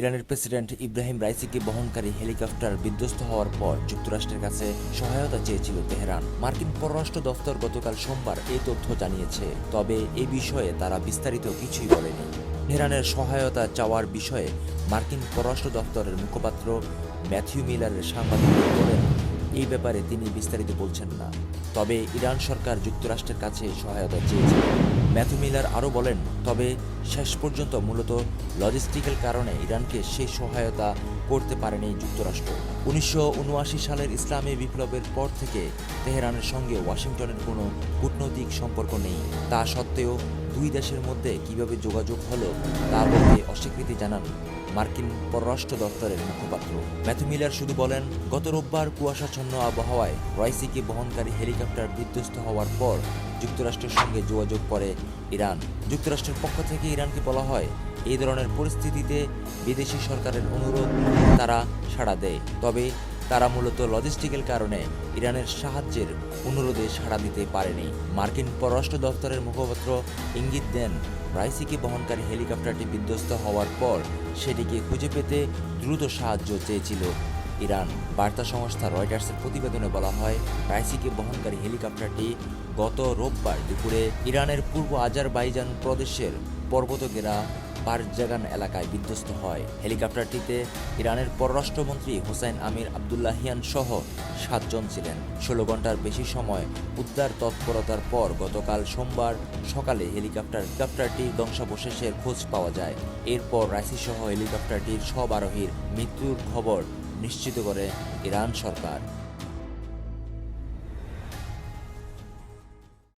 ইরানের প্রেসিডেন্ট ইব্রাহিম রাইসিকে বহনকারী হেলিকপ্টার বিধ্বস্ত হওয়ার পর যুক্তরাষ্ট্রের কাছে সহায়তা চেয়েছিল তেহরান। মার্কিন পররাষ্ট্র দফতর গতকাল সোমবার এই তথ্য জানিয়েছে, তবে এ বিষয়ে তারা বিস্তারিত কিছুই বলেনি। তেহরানের সহায়তা চাওয়ার বিষয়ে মার্কিন পররাষ্ট্র দফতরের মুখপাত্র ম্যাথিউ মিলারের সাংবাদিকদের বলেন, এই ব্যাপারে তিনি বিস্তারিত বলছেন না। তবে ইরান সরকার যুক্তরাষ্ট্রের কাছে সহায়তা চেয়েছে। ম্যাথু মিলার আরও বলেন, তবে শেষ পর্যন্ত মূলত লজিস্টিক্যাল কারণে ইরানকে সেই সহায়তা করতে পারেনি যুক্তরাষ্ট্র। উনিশশো উনআশি সালের ইসলামী বিপ্লবের পর থেকে তেহরানের সঙ্গে ওয়াশিংটনের কোনো কূটনৈতিক সম্পর্ক নেই। তা সত্ত্বেও দুই দেশের মধ্যে কীভাবে যোগাযোগ হলো তা বলতে অস্বীকৃতি জানান মার্কিন পররাষ্ট্র দপ্তরের মুখপাত্র। ম্যাথু মিলার শুধু বলেন, গত রোববার কুয়াশাচ্ছন্ন আবহাওয়ায় রাইসিকে বহনকারী হেলিকপ্টার বিধ্বস্ত হওয়ার পর যুক্তরাষ্ট্রের সঙ্গে যোগাযোগ করে ইরান। যুক্তরাষ্ট্রের পক্ষ থেকে ইরানকে বলা হয়, এই ধরনের পরিস্থিতিতে বিদেশি সরকারের অনুরোধ তারা সাড়া দেয়। তবে তারা মূলত লজিস্টিক্যাল কারণে ইরানের সাহায্যের অনুরোধে সাড়া দিতে পারেনি। মার্কিন পররাষ্ট্র দপ্তরের মুখপাত্র ইঙ্গিত দেন, রাইসিকে বহনকারী হেলিকপ্টারটি বিধ্বস্ত হওয়ার পর সেটিকে খুঁজে পেতে দ্রুত সাহায্য চেয়েছিল ইরান। বার্তা সংস্থা রয়টার্সের প্রতিবেদনে বলা হয় রাইসিকে বহনকারী হেলিকপ্টারটি গত রোববার দুপুরে ইরানের পূর্ব আজারবাইজান প্রদেশের পর্বতগেরা বারজাগান এলাকায় বিধ্বস্ত হয়। হেলিকপ্টারটিতে ইরানের পররাষ্ট্রমন্ত্রী হোসেন আমির আবদুল্লাহিয়ান সহ সাতজন ছিলেন। ষোলো ঘণ্টার বেশি সময় উদ্ধার তৎপরতার পর গতকাল সোমবার সকালে হেলিকপ্টার হেলিকপ্টারটির ধ্বংসাবশেষের খোঁজ পাওয়া যায়। এরপর রাইসি সহ হেলিকপ্টারটির সব আরোহীর মৃত্যুর খবর নিশ্চিত করে ইরান সরকার।